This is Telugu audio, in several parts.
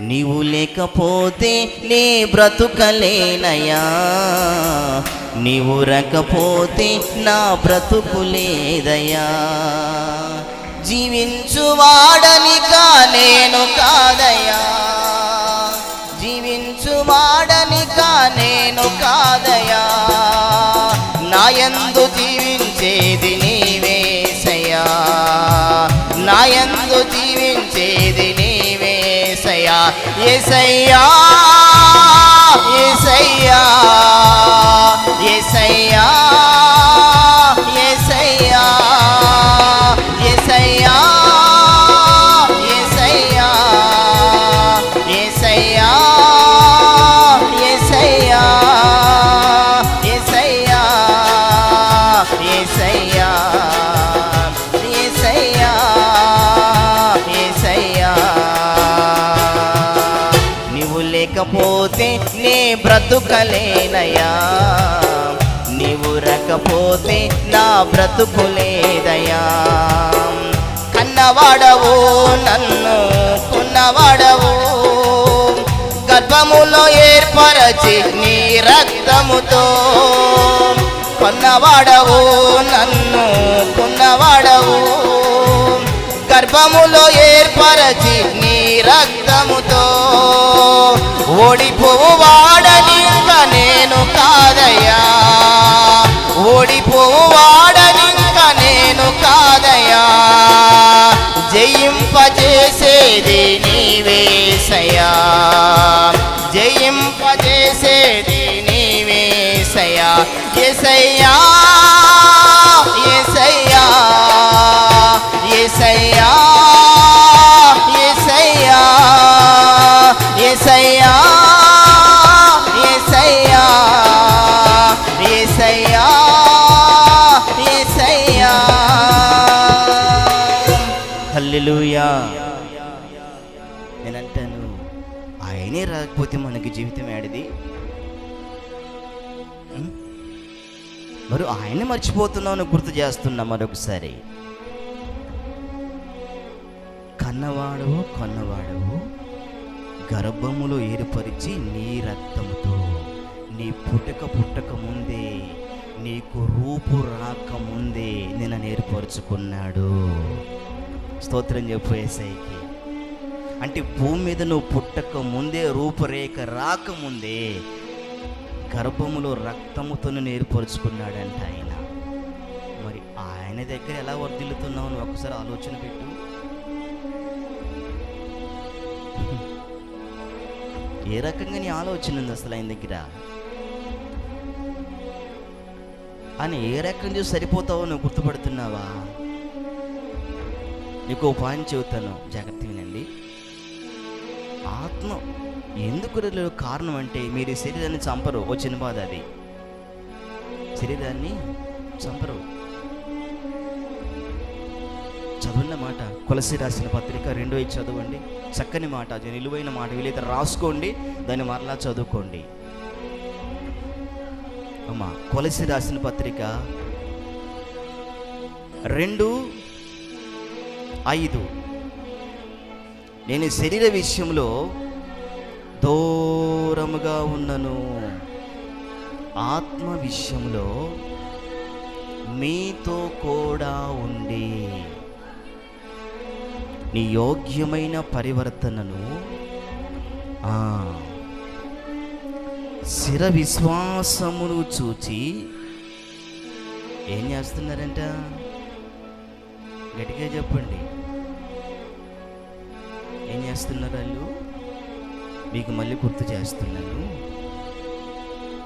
నీవు లేకపోతే నే బ్రతుకలేనయా నీవు రకపోతే నా బ్రతుకులేదయా జీవించువాడని కానేను కాదయా జీవించువాడని కానేను కాదయా నాయందు இசையா నే బ్రతుకలేనయా నీవు రకపోతే నా బ్రతుకులేదయా కన్నవాడవు నన్ను కొన్నవాడవు. గర్భములో ఏర్పరచి నీ రక్తముతో. కొన్నవాడవు నన్ను కొన్నవాడవు. గర్భములో ఏర్ప నీవేసయ్యా జయింపజేసేది నీవేసయ్యా ఎసయ్యా ఎసయ్యా ఎసయ్యా ఎసయ్యా ఎసయ్యా ఎసయ్యా ఎసయ్యా ఎసయ్యా హల్లెలూయా. లేకపోతే మనకి జీవితం ఏడిది? మరి ఆయన మర్చిపోతున్నాను గుర్తు చేస్తున్నా మరొకసారి. కన్నవాడవు కొన్నవాడవు గర్భములో ఏర్పరిచి నీ రక్తముతో నీ పుట్టక పుట్టక ముందే నీకు రూపు రాక ముందే నేను ఏర్పరచుకున్నాడు. స్తోత్రం చెప్పు ఏసైకి. అంటే భూమి మీద నువ్వు పుట్టక ముందే రూపురేఖ రాకముందే గర్భములో రక్తముతో నేను ఏర్పరచుకున్నాడంట ఆయన. మరి ఆయన దగ్గర ఎలా వర్దిల్లుతున్నావు నువ్వు ఒకసారి ఆలోచన పెట్టు. ఏ రకంగా నీ ఆలోచన ఉంది అసలు ఆయన దగ్గర? అని ఏ రకం చూసి సరిపోతావో నువ్వు గుర్తుపడుతున్నావా? నీకు ఓ పాయింట్ చెబుతాను. జాగ్రత్త వినండి. ఆత్మ ఎందుకు రిలే- కారణం అంటే మీరు శరీరాన్ని చంపరు. ఓ చిన్న బాధ అది. శరీరాన్ని చంపరు. చదువున్న మాట కొలసి రాసిన పత్రిక రెండో ఇచ్చి చదవండి. చక్కని మాట అది నిలువైన మాట. వీలైతే రాసుకోండి దాన్ని మరలా చదువుకోండి. అమ్మా కొలసి రాసిన పత్రిక రెండు ఐదు. నేను శరీర విషయంలో దూరముగా ఉన్నను. ఆత్మ విషయంలో మీతో కూడా ఉండి నీ యోగ్యమైన పరివర్తనను స్థిర విశ్వాసమును చూచి ఏం చేస్తున్నారంట? గట్టిగా చెప్పండి. చేస్తున్నారు మీకు మళ్ళీ గుర్తు చేస్తున్నాను.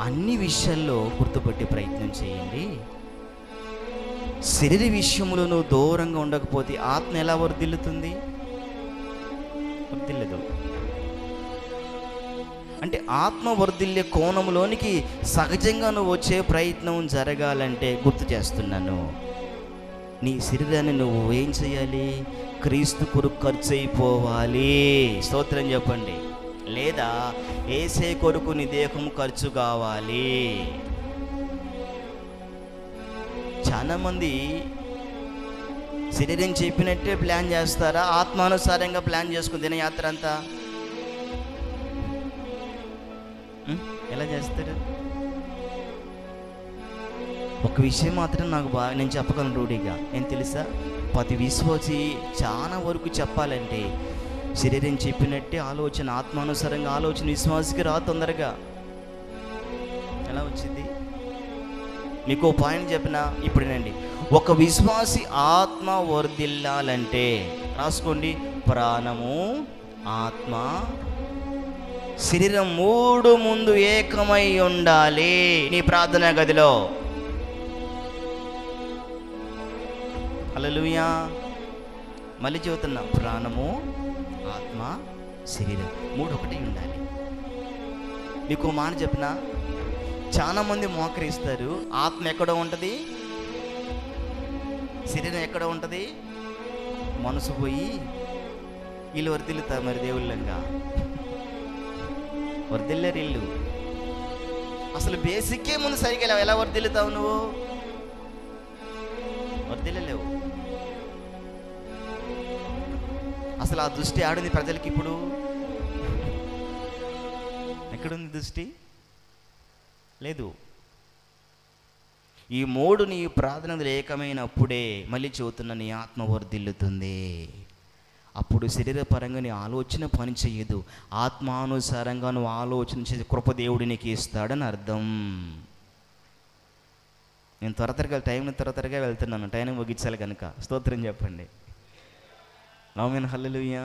అన్ని విషయాల్లో గుర్తుపట్టే ప్రయత్నం చేయండి. శరీర విషయంలో నువ్వు దూరంగా ఉండకపోతే ఆత్మ ఎలా వర్ధిల్లుతుంది? వర్దిల్లదు అంటే ఆత్మ వర్దిల్లే కోణంలోనికి సహజంగా నువ్వు వచ్చే ప్రయత్నం జరగాలంటే గుర్తు చేస్తున్నాను. నీ శరీరాన్ని నువ్వు ఏం చేయాలి? క్రీస్తు కొరకు ఖర్చు అయిపోవాలి స్తోత్రం చెప్పండి. లేదా ఏసే కొరకు నీ దేహం ఖర్చు కావాలి? చాలామంది శరీరం చెప్పినట్టే ప్లాన్ చేస్తారా? ఆత్మానుసారంగా ప్లాన్ చేసుకుని దినయాత్ర అంతా? ఎలా చేస్తారు? ఒక విషయం మాత్రం నాకు బాగా నేను చెప్పగలను రూఢిగా. ఏం తెలుసా? పది విశ్వాసి చాలా వరకు చెప్పాలంటే శరీరం చెప్పినట్టే ఆలోచన ఆత్మానుసారంగా ఆలోచన విశ్వాసికి రా తొందరగా. ఎలా వచ్చింది? మీకు ఓ పాయింట్ చెప్పిన? ఇప్పుడేనండి. ఒక విశ్వాసి ఆత్మ వర్ధిల్లాలంటే రాసుకోండి. ప్రాణము ఆత్మ శరీరం మూడు ముందు ఏకమై ఉండాలి. నీ ప్రార్థనా గదిలో. అలలుయా మళ్ళీ చెబుతున్నా ప్రాణము ఆత్మ శరీరం మూడు ఒకటి ఉండాలి. మీకు మాన మాట చెప్పిన చాలా మంది మోకరిస్తారు ఆత్మ ఎక్కడ ఉంటుంది శరీరం ఎక్కడ ఉంటుంది మనసు పోయి వీళ్ళు వర్దిల్లుతారు మరి దేవుళ్ళంగా. వర్దిల్లేరు ఇల్లు. అసలు బేసిక్కే ముందు సరిగా ఎలా- ఎలా వర్దిల్లుతావు నువ్వు? వర్దిల్లలేవు. అసలు ఆ దృష్టి ఆడుంది ప్రజలకి ఇప్పుడు? ఎక్కడుంది దృష్టి? లేదు. ఈ మూడు నీ ప్రార్థనలు ఏకమైనప్పుడే మళ్ళీ చెబుతున్న నీ ఆత్మ వర్ధిల్లుతుంది. అప్పుడు శరీరపరంగా నీ ఆలోచన పని చెయ్యదు ఆత్మానుసారంగా నువ్వు ఆలోచన చేసి కృపదేవుడి నీకు ఇస్తాడని అర్థం. నేను త్వర త్వరగా టైంని త్వర త్వరగా వెళ్తున్నాను. టైం ముగించాలి కనుక. స్తోత్రం చెప్పండి. నవమిన్ హల్లెలూయా